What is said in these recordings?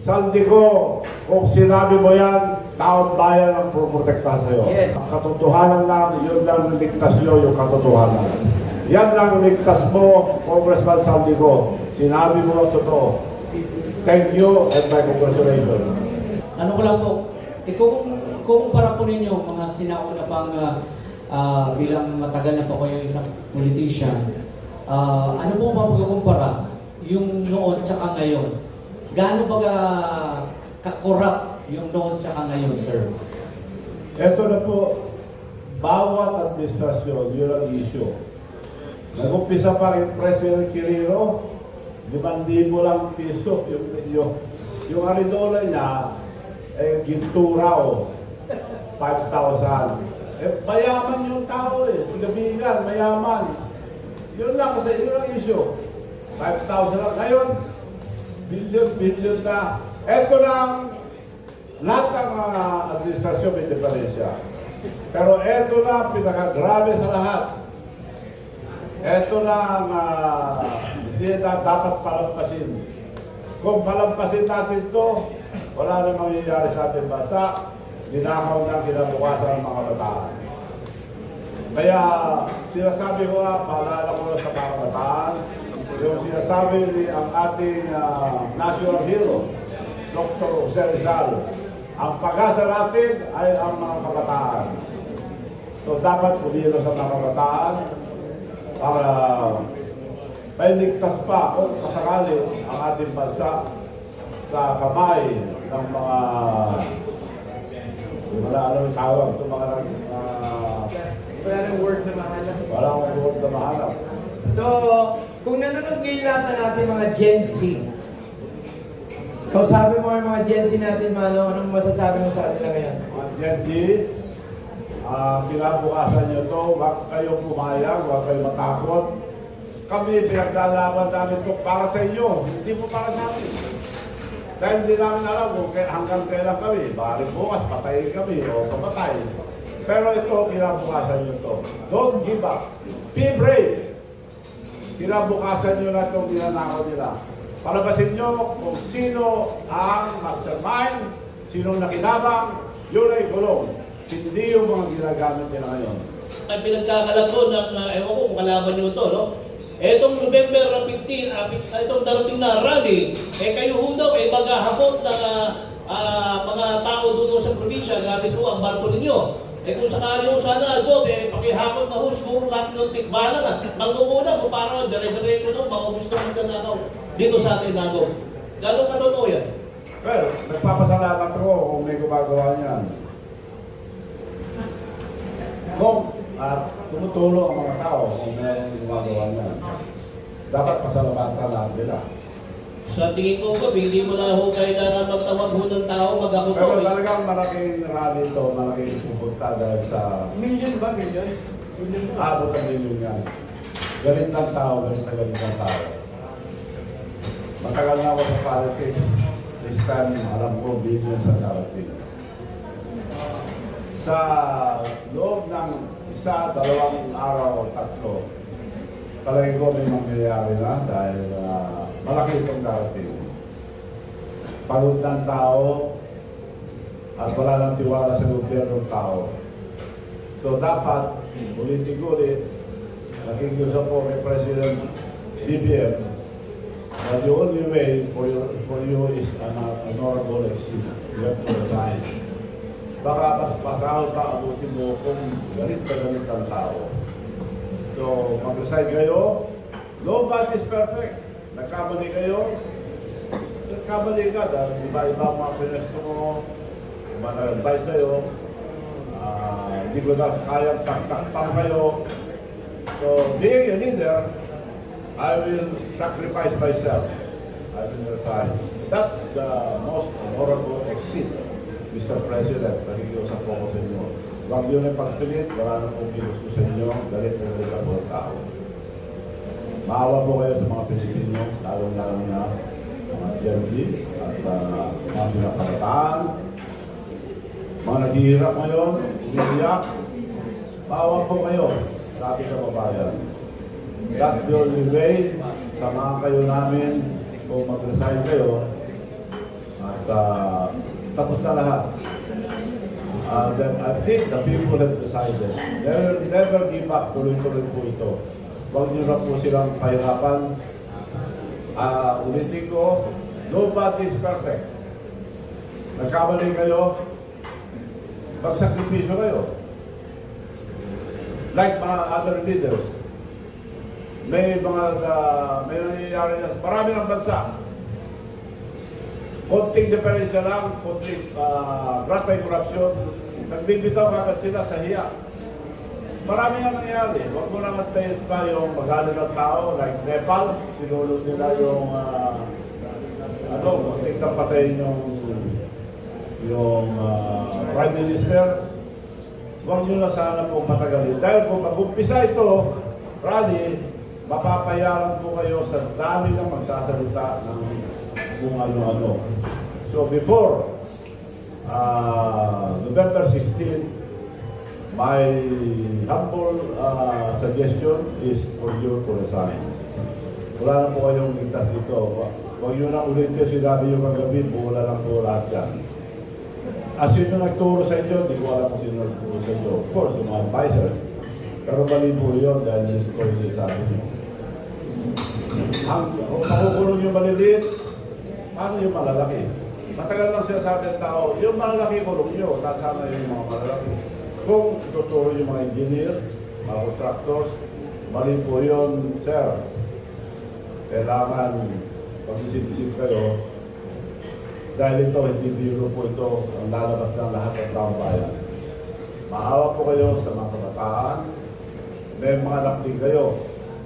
Saldi ko, kung sinabi mo yan, taon bayan ang puprotekta sa'yo. Yes. Ang katotohanan lang, yun lang ang ligtas nyo, yung katotohanan. Yan lang ang ligtas mo, Congressman Saldico. Sinabi mo ang totoo. Thank you and my congratulations. Ano ko lang po, ikung ikukumpara po ninyo mga sinauna pang ah, ah, bilang matagal na po kayo isang politician, ah, ano po ba kukumpara yung noon tsaka ngayon? Gaano ba ka kakorap yung noon tsaka ngayon, sir? Ito na po, bawat administrasyon, yun ang issue. Nag-umpisa pa rin President Quirino, 5,000 lang piso yung, yung, yung aridola niya, eh, ginto raw, 5,000. Eh, mayaman yung tao eh, tigabigan, mayaman. Yun lang kasi, yun ang issue. 5,000 lang. Ngayon, billion, billion na. Ito lang, lahat ng ah, administrasyon may diferensya. Pero ito na, pinakagrabe sa lahat. Ito na ang ah, hindi na dapat palampasin. Kung palampasin natin to, wala na mangyayari sa ating bansa. Ginakaw na ang kinabukasan ng mga bataan. Kaya sinasabi ko nga, paalala ko na sa mga kabataan, yung sinasabi ni ang ating ah, national hero, Dr. Jose Rizal, ang pag-asa natin ay ang mga kabataan. So dapat kumilos sa mga kabataan para may ligtas pa kung kasakali ang ating bansa sa kamay ng mga wala ano yung tawag ito mga ah, Wala nang word na mahanap. wala akong buwan na mahanap. So, kung nanonood ngayon lahat ng ating mga Gen Z, kausapin mo yung mga Gen Z natin, Mano, anong masasabi mo sa kanila ngayon? Mga Gen Z, ah, kinabukasan nyo to, huwag kayong pumayag, huwag kayong matakot. Kami, pinaglalaban namin to para sa inyo, hindi po para sa amin. Dahil hindi namin alam kung hanggang kailan kami. Bari bukas, patayin kami o pamatay. Pero ito, kinabukasan nyo to. Don't give up. Be brave. Kinabukasan nyo na itong ninanakaw nila. Palabasin nyo kung sino ang mastermind, sino nakinabang, yun ay kulong. Hindi yung mga ginagamit nila ngayon. ay pinagkakalat ko ng, uh, ewan ko kung kalaban nyo to, no? Etong November 15, ah, pit- ah, itong darating na rally, eh kayo ho daw ay maghahabot ng ah, ah, mga tao doon sa probinsya, gamit ho ang barko ninyo. Eh kung sakali ho sana, Job, eh pakihakot na ho, siguro lahat ng tikbalan at mangunguna kung parang dire-diretso mga gusto ng nanakaw dito sa atin nago. Gano'ng katotoo yan? Well, nagpapasalamat ko kung may gumagawa niyan. Kung at tumutulong ang mga tao kung mayroong gumagawa niyan. Dapat pasalamatan natin sila. Sa tingin ko, Job, hindi mo na ho kailangan magtawag ho ng tao, mag-ako po. Pero talagang malaking rally ito, malaking pupunta dahil sa Million ba? Million? Million abot ang milyon yan. Galit ng tao, galit na galit ng tao. Matagal na ako sa politics. This time, alam ko, billions ang darating. Sa loob ng isa, dalawang araw, tatlo, palagi ko may mangyayari na dahil ah, malaki itong darating. Pagod ng tao at wala nang tiwala sa gobyerno ng tao. So dapat, ulitin ko ulit, nakikiusap po kay President BBM that the only way for you, for you is an honorable exit. You have to resign. Baka mas pasahod pa abutin mo kung galit na galit ang tao. So, mag-resign kayo. Nobody is perfect. Nagkamali kayo. Nagkamali ka dahil iba-iba ang mga pinesto mo. Iba na-advise sa'yo. Ah, hindi ko na kayang taktakpan kayo. So, being a leader, I will sacrifice myself. I will resign. That's the most honorable exit, Mr. President. Nakikiusap po ko sa inyo. Huwag yun ang pagpilit, wala na pong ginusto sa inyo, galit na galit ang tao. Maawa po kayo sa mga Pilipino, lalo-lalo na mga Z at uh, mga pinakabataan, mga naghihirap ngayon, umiiyak, maawa po kayo sa ating kababayan. That only way, samahan kayo namin kung mag-resign kayo, At uh, tapos na lahat. Uh, the, I think the people have decided. Never, never give up. Tuloy-tuloy po ito. Huwag niyo na po silang pahirapan. Ah, ulitin ko, nobody is perfect. Nagkamali kayo, magsakripisyo kayo. Like mga other leaders. May mga, ah, may nangyayari na, marami ng bansa. Konting diferensya lang, konting uh, grabe korupsyon, nagbibitaw kagad sila sa hiya. Marami nga nangyayari. Huwag mo lang antayin pa yung magaling ng tao, like Nepal, sinulog nila yung, ah, ano, muntik na patayin yung, yung ah, Prime Minister. Huwag nyo na sana po patagalin. Dahil kung mag-umpisa ito, rally, mapapayaran po kayo sa dami ng magsasalita ng kung ano-ano. So before uh, November 16, my humble uh, suggestion is for you to resign. Wala na po kayong ligtas dito. Wa- Huwag nyo na ulit yung sinabi yung kagabi, wala lang po lahat yan. At sino nagturo sa inyo, hindi ko alam kung sino nagturo sa inyo. Of course, yung mga advisors. Pero mali po yun dahil hindi ko yung sinasabi nyo. Ang, makukulong yung maliliit, paano yung malalaki? Matagal lang sinasabi ng tao, yung malalaki kulong nyo, nasama yung mga malalaki. Kung tuturo yung mga engineer, mga contractors, mali po yun, sir. Kailangan pag-isip-isip kayo dahil ito, hindi biro po ito ang lalabas ng lahat ng taong bayan. Maawa po kayo sa mga kabataan, may mga anak din kayo.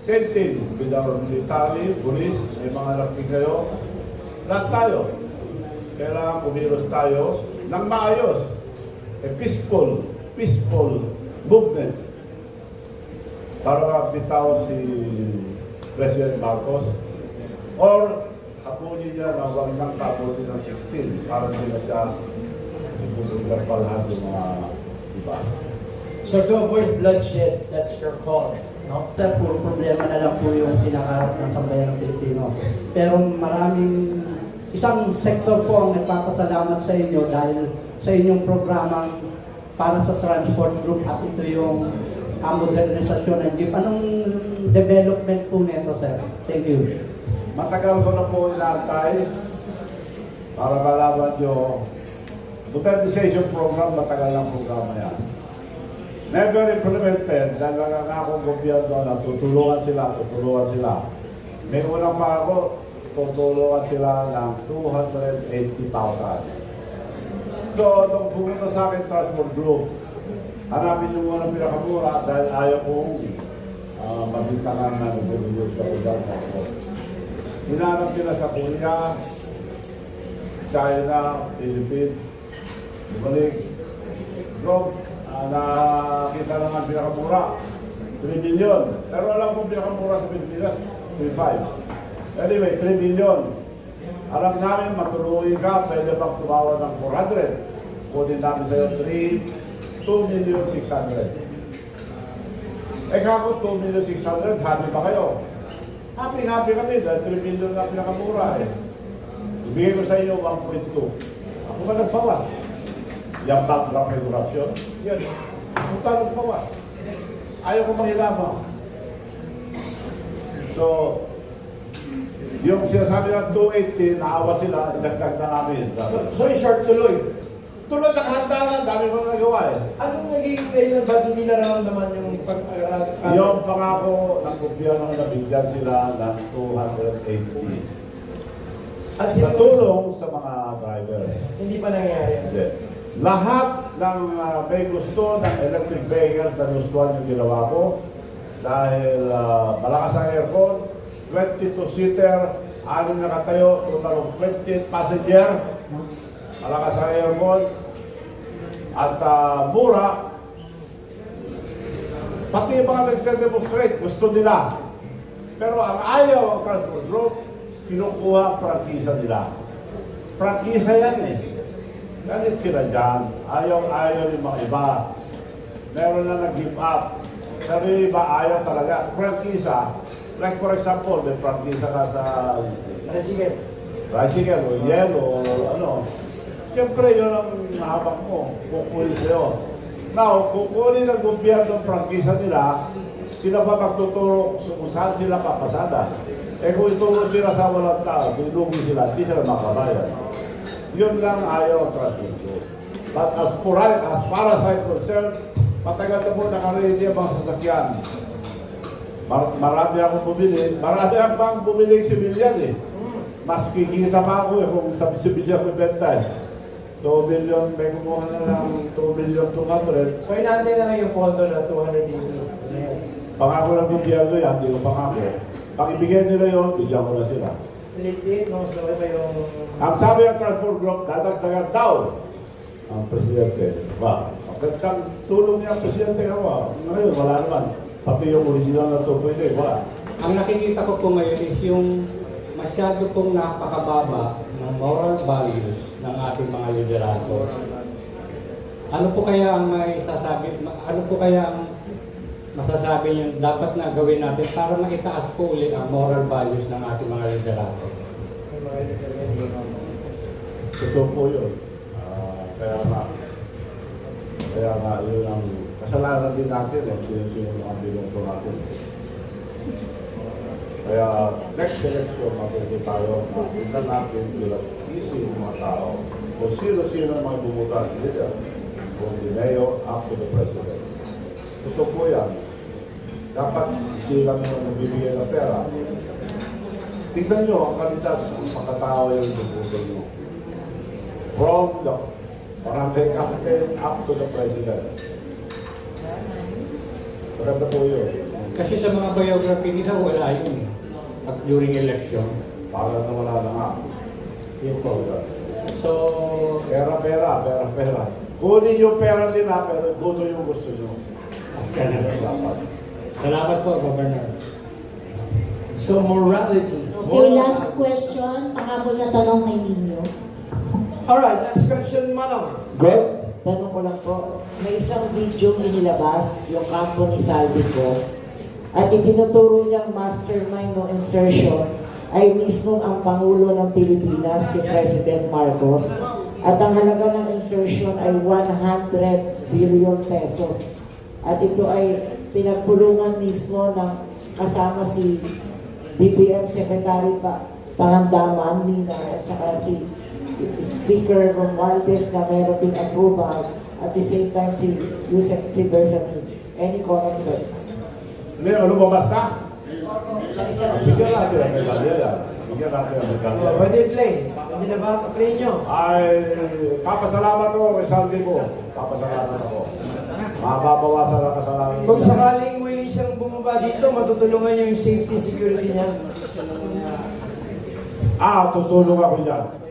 Same thing with our military, police, may mga anak din kayo. Lahat tayo. Kailangan kumilos tayo ng maayos. A peaceful, peaceful movement. Para mapitaw si President Marcos or hapunin niya na huwag nang taputin ng 16 para hindi na siya ibubulgar pa lahat yung mga iba. So to avoid bloodshed, that's your call. No? Sir, puro problema na lang po yung pinakarap ng sambayan ng Pilipino. Pero maraming, isang sektor po ang nagpapasalamat sa inyo dahil sa inyong programang para sa transport group at ito yung uh, modernisasyon ng jeep. Anong development po nito, sir? Thank you. Matagal ko na po inaantay para malaman nyo. Modernization program, matagal ng programa yan. Never implemented dahil nangangakong gobyerno na tutulungan sila, tutulungan sila. May unang pa ako, tutulungan sila ng 280,000. So, nung pumunta sa akin transport group, hanapin yung muna pinakamura dahil ayaw kong uh, magbintangan na nag-review sa udang ako. Hinanap nila sa Korea, China, Philippines, bumalik. Bro, ah, nakita lang ang pinakamura, 3 million. Pero alam ko pinakamura sa Pilipinas, 3.5. Anyway, 3 million. Alam namin, matulungan ka, pwede bang tumawag ng 400? Kunin namin sa'yo 3, 2 million 600. Eh kako 2 million 600, happy ba kayo? Happy, happy kami dahil 3 million na pinakamura eh. Ibigay ko sa iyo 1.2. Ako ba nagbawas? Yung background regulation? Yan. Ako ta nagbawas. Ayaw ko mahirapan. So, yung sinasabi ng 280, naawa sila, idagdag na namin. So, so in short, tuloy. Tulad ng handa na, dami ko na nagawa eh. Anong naging dahilan ba hindi nararamdaman yung pag-aaral? Yung pangako ng gobyerno na bigyan sila ng 280. At Sa sino, tulong sa mga driver. hindi pa nangyari. Hindi. Lahat ng ah, may gusto ng electric vehicles na gustuhan yung ginawa ko dahil ah, malakas ang aircon, 22-seater, anim na katayo, tumalong 28 passenger, malakas ang aircon, at ah, mura, pati mga nagde-demonstrate, gusto nila. Pero ang ayaw ang transport group, kinukuha ang prangkisa nila. Prangkisa yan eh. Galit sila dyan. Ayaw-ayaw yung mga iba. Meron na nag-give up. Pero yung iba ayaw talaga. Prangkisa, like for example, may prangkisa ka sa sige. tricycle o yelo o ano. Siyempre, yun ang habang mo. Kukunin sa'yo. Now, kukunin ng gobyerno ang prangkisa nila, sila pa magtuturo kung saan sila papasada. Eh kung ituro sila sa walang tao, dilugi sila, hindi sila makabayan. Yun lang ayaw ang transpuso. But as as, as far as I'm concerned, matagal na po nakaredy ang mga sasakyan. Mar marami akong bumili. Marami ang bang bumili si Milian eh. Mas kikita pa ako eh kung sa sibilyan ko benta eh. 2 million, may kumuha na lang 2 million 200. So inaantay na lang yung pondo na 280. Ano yun? Pangako ng gobyerno yan, hindi ko pangako. Pag ibigay nila yun, bigyan ko na sila. Liit-liit, no? Iba yung... Ang sabi ng transport group, dadagdagan daw ang presidente. Ba, ang tulong niya ang presidente hawa. Ngayon, wala naman. Pati yung original na 2.8, wala. Ang nakikita ko po ngayon is yung masyado pong napakababa ng moral values ng ating mga liderato. Ano po kaya ang may sasabi, ano po kaya ang masasabi niyo dapat na gawin natin para maitaas po ulit ang moral values ng ating mga liderato? Totoo po yun. Ah, kaya nga, kaya nga, yun ang kasalanan din natin eh, sino-sino mga binuto natin. Kaya next election, matuto tayo, makita natin bilang isip ng mga tao kung sino-sino ang mga bumutan leader from the mayor up to the president. Totoo po yan. Dapat hindi lang yung nagbibigay ng pera. Tingnan nyo ang kandidat kung makatao yung inubuto nyo. From the barangay captain up to the president. Maganda po yun. Kasi sa mga biography nila wala yun. Pag during election. Para na wala na nga. Yun po. So, Pera, pera, pera, pera. Kunin yung pera nila, pero buto yung gusto nyo. ganun. Dapat. Salamat po, Governor. So morality. Okay, last question. Pahabol na tanong kay Nino. Alright, next question, Manong. Good. Tanong ko lang po, may isang video inilabas yung kampo ni Saldico at itinuturo niyang mastermind ng insertion ay mismo ang Pangulo ng Pilipinas, si President Marcos. At ang halaga ng insertion ay 100 billion pesos. At ito ay pinagpulungan mismo ng kasama si BBM Secretary pa Pangandaman, Nina, at saka si Speaker Romualdez na meron ding approval at the same time si Yusek si Bersamin. Any comment, sir? Ano ba basta? Bigyan natin ang medalya yan. Bigyan natin ang medalya. Oh, pwede play. Pwede na ba? Play nyo. Ay, papasalamat ako kay Saldi ko. Papasalamat ako. Mababawasan ang kasalanan Kung sakaling willing siyang bumaba dito, matutulungan nyo yung safety and security niya. Ah, tutulong ako dyan.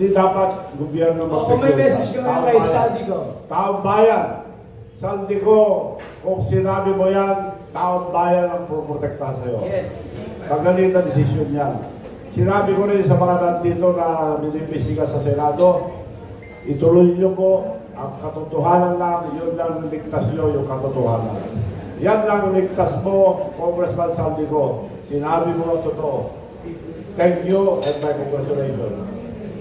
Hindi dapat gobyerno O, kung may message ka ngayon kay bayan. Saldico. Taong bayan. Saldi ko, kung sinabi mo yan, taong bayan ang puprotektahan sa'yo. Yes. Magaling na desisyon yan. Sinabi ko rin sa mga nandito na minibisiga sa Senado, ituloy niyo po ang katotohanan lang, yun lang ligtas niyo yung katotohanan. Yan lang ang ligtas mo, Congressman Saldico. Sinabi mo ang totoo. Thank you and my congratulations.